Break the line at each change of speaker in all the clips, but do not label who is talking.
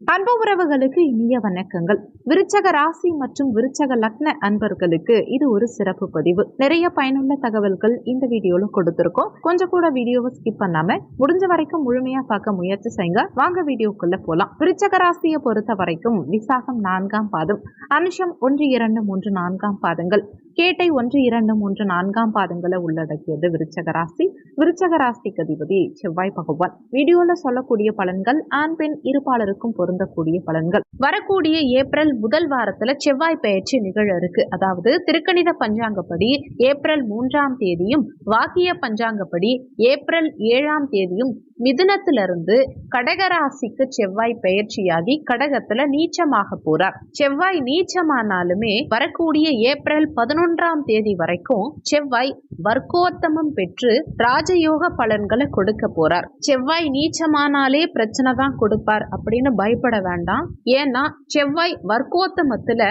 அன்பு உறவுகளுக்கு இனிய வணக்கங்கள். விருச்சக ராசி மற்றும் விருச்சக லக்ன அன்பர்களுக்கு இது ஒரு சிறப்பு பதிவு. நிறைய பயனுள்ள தகவல்கள் இந்த வீடியோல கொடுத்திருக்கோம். கொஞ்சம் கூட வீடியோவை ஸ்கிப் பண்ணாம முடிஞ்ச வரைக்கும் முழுமையா பார்க்க முயற்சி செய்யுங்க. வாங்க வீடியோக்குள்ள போலாம். விருச்சக ராசியை பொறுத்த வரைக்கும் விசாகம் நான்காம் பாதம் அனுஷம் ஒன்று இரண்டு மூன்று நான்காம் பாதங்கள். கேட்டை ஒன்று இரண்டு மூன்று நான்காம் பாதங்களை உள்ளடக்கியது விருச்சக ராசி. விருச்சக ராசிக்கு அதிபதி செவ்வாய் பகவான். வீடியோல சொல்லக்கூடிய பலன்கள் ஆண் பெண் இருபாலருக்கும் பொருந்தக்கூடிய பலன்கள். வரக்கூடிய ஏப்ரல் முதல் வாரத்துல செவ்வாய் பயிற்சி நிகழ இருக்கு. அதாவது திருக்கணித பஞ்சாங்கப்படி ஏப்ரல் மூன்றாம் தேதியும் வாக்கிய பஞ்சாங்கப்படி ஏப்ரல் ஏழாம் தேதியும் மிதுனத்திலிருந்து கடகராசிக்கு செவ்வாய் பயிற்சியாகி கடகத்துல நீச்சமாக போறார். செவ்வாய் நீச்சமானாலுமே வரக்கூடிய ஏப்ரல் பதினொன்றாம் தேதி வரைக்கும் செவ்வாய் வர்க்கோத்தமம் பெற்று ராஜயோக பலன்களை கொடுக்க போறார். செவ்வாய் நீச்சமானாலே பிரச்சனை தான் கொடுப்பார் அப்படின்னு பயப்பட வேண்டாம். ஏன்னா செவ்வாய் வர்க்கோத்தமத்துல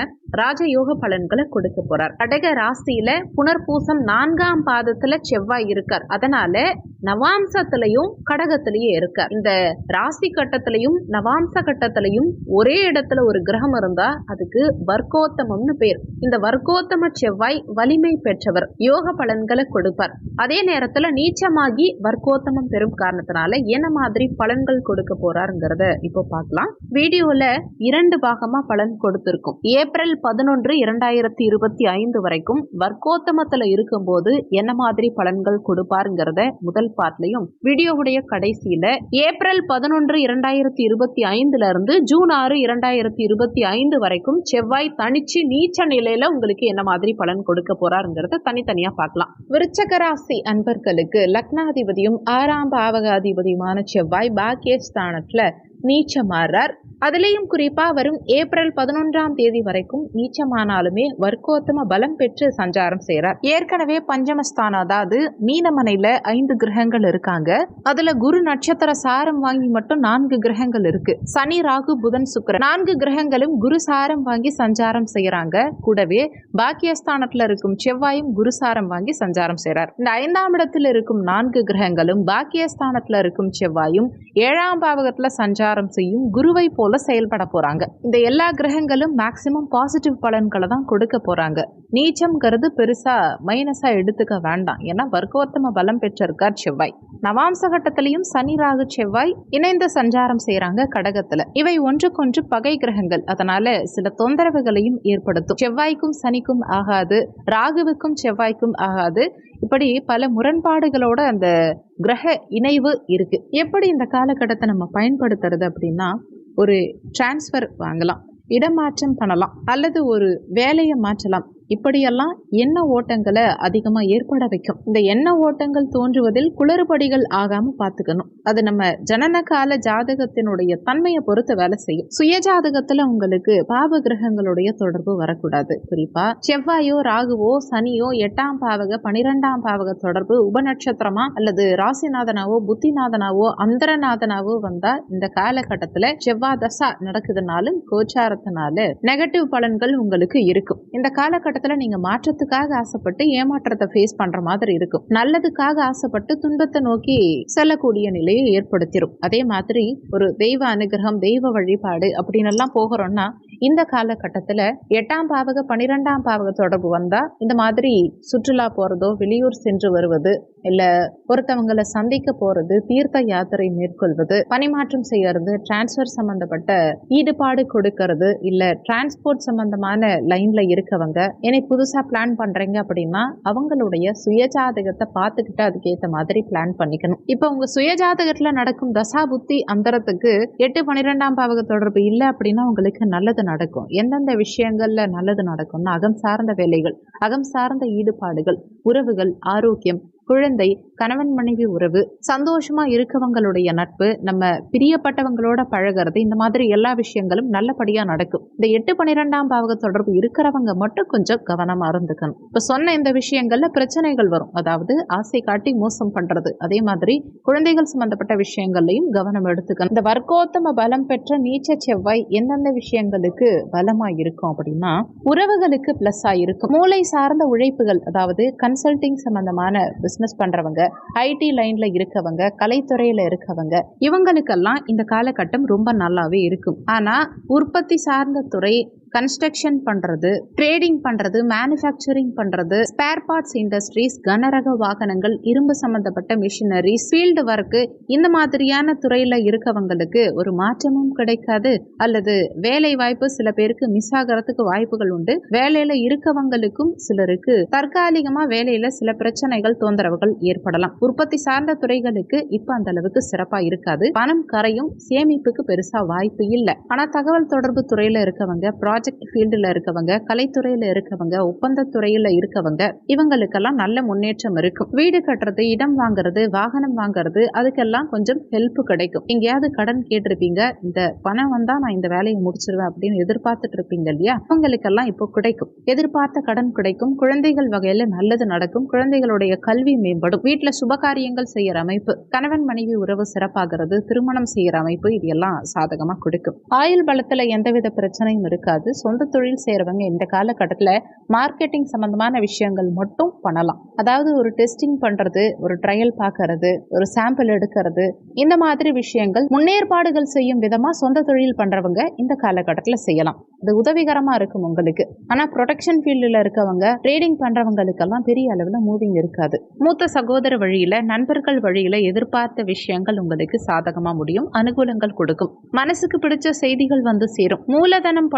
ராஜயோக பலன்களை கொடுக்க போறார். கடக ராசியில புனர்பூசம் நான்காம் பாதத்துல செவ்வாய் இருக்கார். அதனால நவாம்சத்திலையும் கடகத்திலயும் இருக்கார். இந்த ராசி கட்டத்திலையும் நவாம்ச கட்டத்திலையும் ஒரே இடத்துல ஒரு கிரகம் இருந்தா அதுக்கு வர்க்கோத்தமம்னு பேர். இந்த வர்க்கோத்தம செவ்வாய் வலிமை பெற்றவர். யோக பலன்களை கொடுப்பார். அதே நேரத்துல நீச்சமாகி வர்க்கோத்தமம் பெறும் காரணத்தினால என்ன மாதிரி பலன்கள் கொடுக்க போறாருங்கிறத இப்போ பார்க்கலாம். வீடியோல இரண்டு பாகமா பலன் கொடுத்திருக்கும். ஏப்ரல் பதினொன்று இரண்டாயிரத்தி இருபத்தி ஐந்து வரைக்கும் வர்க்கோத்தமத்தில் இருக்கும்போது என்ன மாதிரி பலன்கள் கொடுப்பாருங்கிறத முதல் பார்ட்லையும் வீடியோவுடைய கடைசியில் ஏப்ரல் பதினொன்று இரண்டாயிரத்தி இருபத்தி ஐந்துல இருந்து ஜூன் ஆறு இரண்டாயிரத்தி இருபத்தி ஐந்து வரைக்கும் செவ்வாய் தனிச்சு நீச்ச நிலையில உங்களுக்கு என்ன மாதிரி பலன் கொடுக்க போறாருங்கிறத தனித்தனியா பார்க்கலாம். விருச்சக ராசி அன்பர்களுக்கு லக்னாதிபதியும் ஆறாம் பாவகாதிபதியுமான செவ்வாய் பாக்கியஸ்தானத்துல நீச்சமாறார். அதுலேயும் குறிப்பாக வரும் ஏப்ரல் பதினொன்றாம் தேதி வரைக்கும் நீச்சமானாலுமே வர்க்கோத்தம பலம் பெற்று சஞ்சாரம் செய்கிறார் ஏற்கனவே பஞ்சமஸ்தானம் அதாவது மீனமனையில ஐந்து கிரகங்கள் இருக்காங்க. அதுல குரு நட்சத்திர சாரம் வாங்கி மட்டும் நான்கு கிரகங்கள் இருக்கு. சனி ராகு புதன் சுக்கரன் நான்கு கிரகங்களும் குரு சாரம் வாங்கி சஞ்சாரம் செய்யறாங்க கூடவே பாக்கியஸ்தானத்துல இருக்கும் செவ்வாயும் குரு சாரம் வாங்கி சஞ்சாரம் செய்கிறார் இந்த ஐந்தாம் இடத்தில் இருக்கும் நான்கு கிரகங்களும் பாக்கியஸ்தானத்துல இருக்கும் செவ்வாயும் ஏழாம் பாவகத்துல சஞ்சாரம் செய்யும் குருவை போல செயல்பட போறாங்க. இந்த எல்லா கிரகங்களும் மேக்சிமம் பாசிட்டிவ் பலன்களை தான் கொடுக்க போறாங்க. நீச்சம்ங்கிறது பெருசா மைனஸா எடுத்துக்க வேண்டாம். ஏன்னா வர்க்கோத்தம பலம் பெற்றிருக்கார் செவ்வாய். நவாம்ச கட்டத்திலையும் சனி ராகு செவ்வாய் இணைந்து சஞ்சாரம் செய்யறாங்க கடகத்துல. இவை ஒன்றுக்கொன்று பகை கிரகங்கள். அதனால சில தொந்தரவுகளையும் ஏற்படுத்தும். செவ்வாய்க்கும் சனிக்கும் ஆகாது. ராகுவுக்கும் செவ்வாய்க்கும் ஆகாது. இப்படி பல முரண்பாடுகளோட அந்த கிரக இணைவு இருக்கு. எப்படி இந்த காலகட்டத்தை நம்ம பயன்படுத்துறது அப்படின்னா ஒரு டிரான்ஸ்ஃபர் வாங்கலாம் இடமாற்றம் பண்ணலாம் அல்லது ஒரு வேலையை மாற்றலாம். இப்படியெல்லாம் எண்ண ஓட்டங்களை அதிகமாக ஏற்பட வைக்கும். இந்த எண்ண ஓட்டங்கள் தோன்றுவதில் குளறுபடிகள் ஆகாம பார்த்துக்கணும். அது நம்ம ஜனன கால ஜாதகத்தினுடைய தன்மையை பொறுத்து வேலை செய்யும். சுய ஜாதகத்துல உங்களுக்கு பாவ கிரகங்களுடைய தொடர்பு வரக்கூடாது. குறிப்பா செவ்வாயோ ராகுவோ சனியோ எட்டாம் பாவக பனிரெண்டாம் பாவக தொடர்பு உபநட்சத்திரமா அல்லது ராசிநாதனாவோ புத்திநாதனாவோ அந்தரநாதனாவோ வந்தா இந்த காலகட்டத்துல செவ்வாய் தசா நடக்குதுனாலும் கோச்சாரத்தினால நெகட்டிவ் பலன்கள் உங்களுக்கு இருக்கும். இந்த காலகட்ட காலகட்டத்தில் நீங்கள் மாற்றத்துக்காக ஆசைப்பட்டு ஏமாற்றத்தை ஃபேஸ் பண்ணுற மாதிரி இருக்கும். நல்லதுக்காக ஆசைப்பட்டு துன்பத்தை நோக்கி செல்லக்கூடிய நிலையை ஏற்படுத்திடும் அதே மாதிரி ஒரு தெய்வ அனுகிரகம் தெய்வ வழிபாடு அப்படின்னு எல்லாம் போகிறோம்னா இந்த காலகட்டத்தில் எட்டாம் பாவக பன்னிரெண்டாம் பாவக தொடர்பு வந்தால் இந்த மாதிரி சுற்றுலா போகிறதோ வெளியூர் சென்று வருவது இல்லை ஒருத்தவங்களை சந்திக்க போகிறது தீர்த்த யாத்திரை மேற்கொள்வது பணிமாற்றம் செய்யறது டிரான்ஸ்ஃபர் சம்மந்தப்பட்ட ஈடுபாடு கொடுக்கறது இல்லை டிரான்ஸ்போர்ட் சம்மந்தமான லைனில் இருக்கவங்க என்னை புதுசாக பிளான் பண்ணுறீங்க அப்படின்னா அவங்களுடைய சுயஜாதகத்தை பார்த்துக்கிட்டு அதுக்கேற்ற மாதிரி பிளான் பண்ணிக்கணும். இப்போ உங்கள் சுயஜாதகத்தில் நடக்கும் தசா புத்தி அந்தரத்துக்கு எட்டு பன்னிரெண்டாம் பாவக தொடர்பு இல்லை அப்படின்னா உங்களுக்கு நல்லது நடக்கும். எந்தெந்த விஷயங்கள்ல நல்லது நடக்கும்னா அகம் சார்ந்த வேலைகள் அகம் சார்ந்த ஈடுபாடுகள் உறவுகள் ஆரோக்கியம் குழந்தை கணவன் மனைவி உறவு சந்தோஷமா இருக்கவங்களுடைய நட்பு நம்ம பிரியப்பட்டவங்களோட பழகிறது இந்த மாதிரி எல்லா விஷயங்களும் நல்லபடியா நடக்கும். இந்த எட்டு பன்னிரெண்டாம் பாவக தொடர்பு இருக்கிறவங்க மட்டும் கொஞ்சம் கவனமா இருந்துக்கணும். இப்ப சொன்ன இந்த விஷயங்கள்ல பிரச்சனைகள் வரும். அதாவது ஆசை காட்டி மோசம் பண்றது. அதே மாதிரி குழந்தைகள் சம்பந்தப்பட்ட விஷயங்கள்லையும் கவனம் எடுத்துக்கணும். இந்த வர்க்கோத்தம பலம் பெற்ற நீச்ச செவ்வாய் எந்தெந்த விஷயங்களுக்கு பலமா இருக்கும் அப்படின்னா உறவுகளுக்கு பிளஸ் இருக்கும். மூளை சார்ந்த உழைப்புகள் அதாவது கன்சல்டிங் சம்பந்தமான பிஸ்னஸ் பண்ணுறவங்க ஐடி லைன்ல இருக்கவங்க கலைத்துறையில இருக்கவங்க இவங்களுக்கெல்லாம் இந்த காலகட்டம் ரொம்ப நல்லாவே இருக்கும். ஆனா உற்பத்தி சார்ந்த துறை கன்ஸ்ட்ரக்ஷன் பண்ணுறது ட்ரேடிங் பண்ணுறது மேனுஃபேக்சரிங் பண்ணுறது ஸ்பேர் பார்ட்ஸ் இண்டஸ்ட்ரீஸ் கனரக வாகனங்கள் இரும்பு சம்மந்தப்பட்ட மிஷினரிஸ் ஃபீல்டு ஒர்க்கு இந்த மாதிரியான துறையில் இருக்கவங்களுக்கு ஒரு மாற்றமும் கிடைக்காது. அல்லது வேலை வாய்ப்பு சில பேருக்கு மிஸ் ஆகிறதுக்கு வாய்ப்புகள் உண்டு. வேலையில் இருக்கவங்களுக்கும் சிலருக்கு தற்காலிகமாக வேலையில் சில பிரச்சனைகள் தொந்தரவுகள் ஏற்படலாம். உற்பத்தி சார்ந்த துறைகளுக்கு இப்போ அந்த அளவுக்கு சிறப்பாக இருக்காது. பணம் கரையும் சேமிப்புக்கு பெருசாக வாய்ப்பு இல்லை. ஆனால் தகவல் தொடர்பு துறையில் இருக்கவங்க ப்ராஜெக்ட் ஃபீல்டில் இருக்கவங்க கலைத்துறையில் இருக்கவங்க ஒப்பந்த துறையில் இருக்கவங்க இவங்களுக்கெல்லாம் நல்ல முன்னேற்றம் இருக்கும். வீடு கட்டுறது இடம் வாங்குறது வாகனம் வாங்குறது அதுக்கெல்லாம் கொஞ்சம் ஹெல்ப் கிடைக்கும். எங்கேயாவது கடன் கேட்டிருப்பீங்க இந்த பணம் வந்தா நான் இந்த வேலையை முடிச்சிருவேன் அப்படின்னு எதிர்பார்த்துட்டு இருப்பீங்க இல்லையா? அவங்களுக்கெல்லாம் இப்போ கிடைக்கும். எதிர்பார்த்த கடன் கிடைக்கும். குழந்தைகள் வகையில நல்லது நடக்கும். குழந்தைகளுடைய கல்வி மேம்படும். வீட்டுல சுபகாரியங்கள் செய்யற அமைப்பு கணவன் மனைவி உறவு சிறப்பாகிறது திருமணம் செய்யற அமைப்பு இது எல்லாம் சாதகமா கொடுக்கும். ஆயுள் பலத்துல எந்தவித பிரச்சனையும் இருக்காது. சொந்த தொழில் செய்கிறவங்க இந்த காலகட்டத்தில் மார்க்கெட்டிங் சம்மந்தமான விஷயங்கள் மட்டும் பண்ணலாம். அதாவது ஒரு டெஸ்டிங் பண்ணுறது ஒரு ட்ரையல் பார்க்கறது ஒரு சாம்பிள் எடுக்கிறது இந்த மாதிரி விஷயங்கள் முன்னேற்பாடுகள் செய்யும் விதமாக சொந்த தொழில் பண்ணுறவங்க இந்த காலகட்டத்தில் செய்யலாம். அது உதவிகரமாக இருக்கும் உங்களுக்கு. ஆனால் ப்ரொடக்ஷன் ஃபீல்டில் இருக்கவங்க ட்ரேடிங் பண்ணுறவங்களுக்கெல்லாம் பெரிய அளவில் மூவிங் இருக்காது. மூத்த சகோதர வழியில் நண்பர்கள் வழியில் எதிர்பார்த்த விஷயங்கள் உங்களுக்கு சாதகமாக முடியும் அனுகூலங்கள் கொடுக்கும். மனசுக்கு பிடிச்ச செய்திகள் வந்து சேரும். மூலதனம்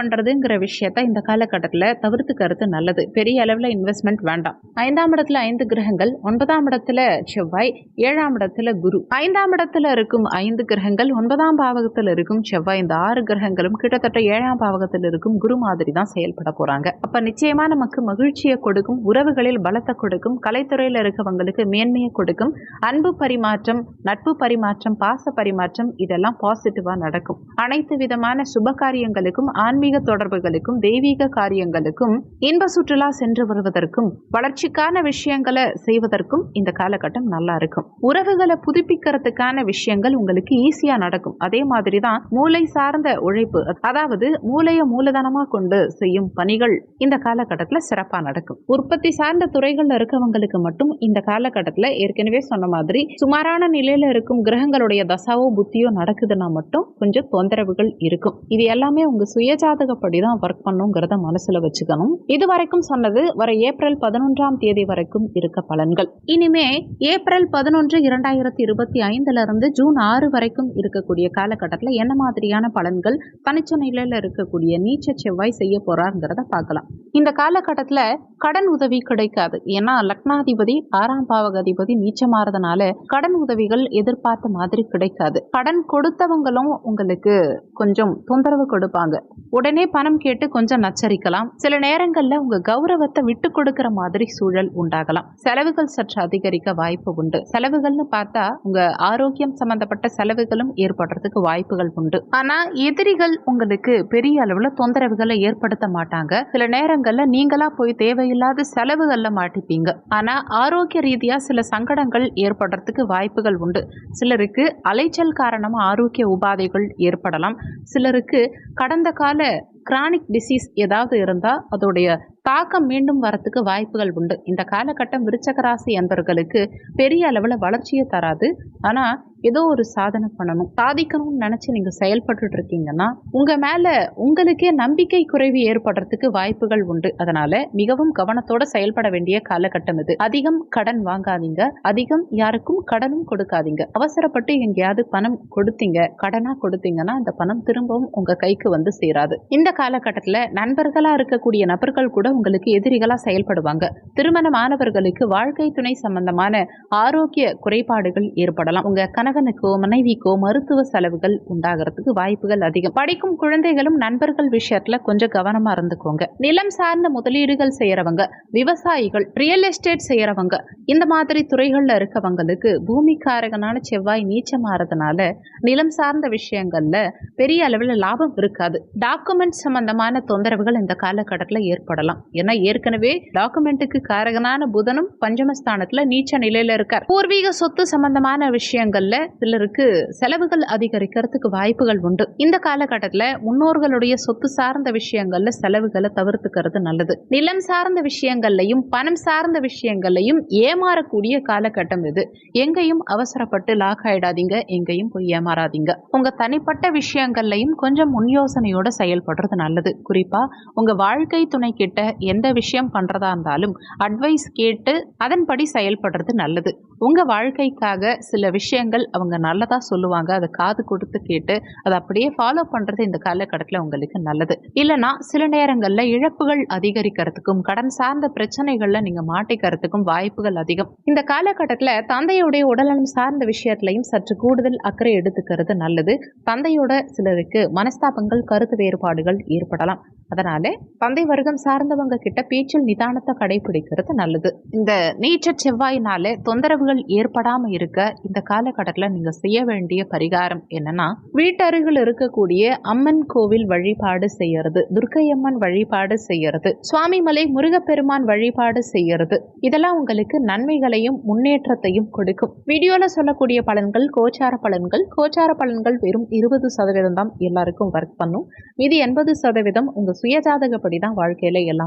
பண்ணுறதுங்கிற விஷயத்த இந்த காலகட்டத்தில் தவிர்த்துக்கிறது நல்லது. பெரிய அளவில் இன்வெஸ்ட்மெண்ட் வேண்டாம். ஐந்தாம் இடத்துல ஐந்து கிரகங்கள் ஒன்பதாம் இடத்துல செவ்வாய் ஏழாம் இடத்துல குரு. ஐந்தாம் இடத்துல இருக்கும் ஐந்து கிரகங்கள் ஒன்பதாம் பாவகத்தில் இருக்கும் செவ்வாய். இந்த ஆறு கிரகங்களும் கிட்டத்தட்ட ஏழாம் பாவகத்தில் இருக்கும் குரு மாதிரி தான் செயல்பட போறாங்க. அப்ப நிச்சயமா நமக்கு மகிழ்ச்சியை கொடுக்கும் உறவுகளில் பலத்தை கொடுக்கும் கலைத்துறையில் இருக்கவங்களுக்கு மேன்மையை கொடுக்கும் அன்பு பரிமாற்றம் நட்பு பரிமாற்றம் பாச பரிமாற்றம் இதெல்லாம் பாசிட்டிவா நடக்கும். அனைத்து விதமான சுப காரியங்களுக்கும் ஆன்மீக உணர்வுகளுக்கும் தெய்வீக காரியங்களுக்கும் இன்ப சுற்றுலா சென்று வருவதற்கும் வளர்ச்சிக்கான விஷயங்களை செய்வதற்கும் இந்த காலகட்டம் நல்லா இருக்கும். உறவுகளை புதுப்பிக்கிறதுக்கான விஷயங்கள் உங்களுக்கு ஈஸியா நடக்கும். அதே மாதிரி தான் மூளை சார்ந்த உழைப்பு அதாவது மூளையை மூலதனமா கொண்டு செய்யும் பணிகள் இந்த காலகட்டத்தில் சிறப்பா நடக்கும். உற்பத்தி சார்ந்த துறைகள்ல இருக்கவங்களுக்கு மட்டும் இந்த காலகட்டத்தில் ஏற்கனவே சொன்ன மாதிரி சுமாரான நிலையில இருக்கும் கிரகங்களுடைய தசாவோ புத்தியோ நடக்குதுன்னா மட்டும் கொஞ்சம் தொந்தரவுகள் இருக்கும். இது எல்லாமே உங்க சுயஜாதகப்படி தான் ஒர்க் பண்ணுங்கிறத மனசுல வச்சுக்கணும். இது வரைக்கும் சொன்னது வர ஏப்ரல் பதினொன்றாம் தேதி வரைக்கும் இருக்க பலன்கள். இனிமே ஏப்ரல் பதினொன்று இரண்டாயிரத்தி இருபத்தி ஐந்துல இருந்து ஜூன் ஆறு வரைக்கும் இருக்கக்கூடிய காலகட்டத்தில் என்ன மாதிரியான பலன்கள் தனிச்ச நிலையில இருக்கக்கூடிய நீச்ச செவ்வாய் செய்ய போறாருங்கிறத பார்க்கலாம். இந்த காலகட்டத்தில் கடன் உதவி கிடைக்காது. ஏன்னா லக்னாதிபதி ஆறாம் பாவகாதிபதி நீச்சமாறதுனால கடன் உதவிகள் எதிர்பார்த்த மாதிரி கிடைக்காது. கடன் கொடுத்தவங்களும் உங்களுக்கு கொஞ்சம் தொந்தரவு கொடுப்பாங்க. உடனே பணம் கேட்டு கொஞ்சம் நச்சரிக்கலாம். சில நேரங்களில் உங்க கௌரவத்தை விட்டு கொடுக்கிற மாதிரி சூழல் உண்டாகலாம். செலவுகள் சற்று அதிகரிக்க வாய்ப்பு உண்டு. செலவுகள்னு பார்த்தா உங்க ஆரோக்கியம் சம்பந்தப்பட்ட செலவுகளும் ஏற்படுறதுக்கு வாய்ப்புகள் உண்டு. ஆனா எதிரிகள் உங்களுக்கு பெரிய அளவுல தொந்தரவுகளை ஏற்படுத்த மாட்டாங்க. சில நேரங்கள்ல நீங்களா போய் தேவையில்லாத செலவுகள்ல மாட்டிப்பீங்க. ஆனா ஆரோக்கிய ரீதியா சில சங்கடங்கள் ஏற்படுறதுக்கு வாய்ப்புகள் உண்டு. சிலருக்கு அலைச்சல் காரணமா ஆரோக்கிய உபாதைகள் ஏற்படலாம். சிலருக்கு கடந்த கால கிரானிக் டிசீஸ் ஏதாவது இருந்தால் அதோடைய தாக்கம் மீண்டும் வரத்துக்கு வாய்ப்புகள் உண்டு. இந்த காலகட்டம் விருச்சக ராசி அன்பர்களுக்கு பெரிய அளவில் வளர்ச்சியை தராது. ஆனால் ஏதோ ஒரு சாதனை பண்ணணும். சாதிக்கணும்னு நினச்சி நீங்கள் செயல்பட்டுட்டு இருக்கீங்கன்னா உங்கள் மேலே உங்களுக்கே நம்பிக்கை குறைவு ஏற்படுறதுக்கு வாய்ப்புகள் உண்டு. அதனால மிகவும் கவனத்தோடு செயல்பட வேண்டிய காலகட்டம் இது. அதிகம் கடன் வாங்காதீங்க. அதிகம் யாருக்கும் கடனும் கொடுக்காதீங்க. அவசரப்பட்டு எங்கேயாவது பணம் கொடுத்தீங்க கடனாக கொடுத்தீங்கன்னா அந்த பணம் திரும்பவும் உங்கள் கைக்கு வந்து சேராது. இந்த காலகட்டத்தில் நண்பர்களாக இருக்கக்கூடிய நபர்கள் கூட உங்களுக்கு எதிரிகளா செயல்படுவாங்க. திருமணமானவர்களுக்கு வாழ்க்கை துணை சம்பந்தமான ஆரோக்கிய குறைபாடுகள் ஏற்படலாம். உங்க கணவனுக்கோ மனைவிக்கோ மருத்துவ செலவுகள் உண்டாகிறதுக்கு வாய்ப்புகள் அதிகம். படிக்கும் குழந்தைகளும் நண்பர்கள் விஷயத்துல கொஞ்சம் கவனமா இருந்துக்கோங்க. நிலம் சார்ந்த முதலீடுகள் செய்யறவங்க விவசாயிகள் ரியல் எஸ்டேட் செய்யறவங்க இந்த மாதிரி துறைகள்ல இருக்கவங்களுக்கு பூமிக்காரகனான செவ்வாய் நீச்சமாறதுனால நிலம் சார்ந்த விஷயங்கள்ல பெரிய அளவில் லாபம் இருக்காது. டாக்குமெண்ட் சம்பந்தமான தொந்தரவுகள் இந்த காலகட்டத்தில் ஏற்படலாம். ஏன்னா ஏற்கனவே டாக்குமெண்ட்டுக்கு காரகனான புதனும் பஞ்சமஸ்தானத்துல நீச்ச நிலையில இருக்கார். பூர்வீக சொத்து சம்பந்தமான விஷயங்கள்ல சிலருக்கு செலவுகள் அதிகரிக்கிறதுக்கு வாய்ப்புகள் உண்டு. இந்த காலகட்டத்துல முன்னோர்களுடைய சொத்து சார்ந்த விஷயங்கள்ல செலவுகளை தவிர்த்துக்கிறது நல்லது. நிலம் சார்ந்த விஷயங்கள்லையும் பணம் சார்ந்த விஷயங்கள்லையும் ஏமாறக்கூடிய காலகட்டம் இது. எங்கேயும் அவசரப்பட்டு லாக் ஆயிடாதீங்க எங்கேயும் போய் ஏமாறாதீங்க. உங்க தனிப்பட்ட விஷயங்கள்லையும் கொஞ்சம் முன் யோசனையோட செயல்படுறது நல்லது. குறிப்பா உங்க வாழ்க்கை துணை கிட்ட எந்த விஷயம் பண்றதா இருந்தாலும் அட்வைஸ் கேட்டு அதன்படி செயல்படுறது நல்லது. உங்க வாழ்க்கைக்காக சில விஷயங்கள் அவங்க நல்லதா சொல்லுவாங்க. அதை காது கொடுத்து கேட்டு அதை அப்படியே ஃபாலோ பண்ணுறது இந்த காலகட்டத்தில் உங்களுக்கு நல்லது. இல்லைனா சில நேரங்களில் இழப்புகள் அதிகரிக்கிறதுக்கும் கடன் சார்ந்த பிரச்சனைகளில் நீங்க மாட்டிக்கிறதுக்கும் வாய்ப்புகள் அதிகம். இந்த காலகட்டத்தில் தந்தையுடைய உடல்நலம் சார்ந்த விஷயத்திலையும் சற்று கூடுதல் அக்கறை எடுத்துக்கிறது நல்லது. தந்தையோட சிலருக்கு மனஸ்தாபங்கள் கருத்து வேறுபாடுகள் ஏற்படலாம். அதனால தந்தை வர்க்கம் சார்ந்தவங்க கிட்ட பேச்சில் நிதானத்தை கடைபிடிக்கிறது நல்லது. இந்த நீச்ச செவ்வாயினால தொந்தரவுகள் ஏற்படாம இருக்க இந்த காலகட்டத்தில் நீங்க செய்ய வேண்டிய பரிகாரம் என்னன்னா வீட்டருகில் இருக்கக்கூடிய அம்மன் கோவில் வழிபாடு செய்யறது துர்க்கையம்மன் வழிபாடு செய்யறது சுவாமிமலை முருகப்பெருமான் வழிபாடு செய்யறது. இதெல்லாம் உங்களுக்கு நன்மைகளையும் முன்னேற்றத்தையும் கொடுக்கும். வீடியோல சொல்லக்கூடிய பலன்கள் கோச்சார பலன்கள் கோச்சார பலன்கள் வெறும் இருபது சதவீதம் தான் எல்லாருக்கும் ஒர்க் பண்ணும். மீதி எண்பது சதவீதம் உங்க சுயஜாதகப்படி தான் வாழ்க்கையில எல்லாம்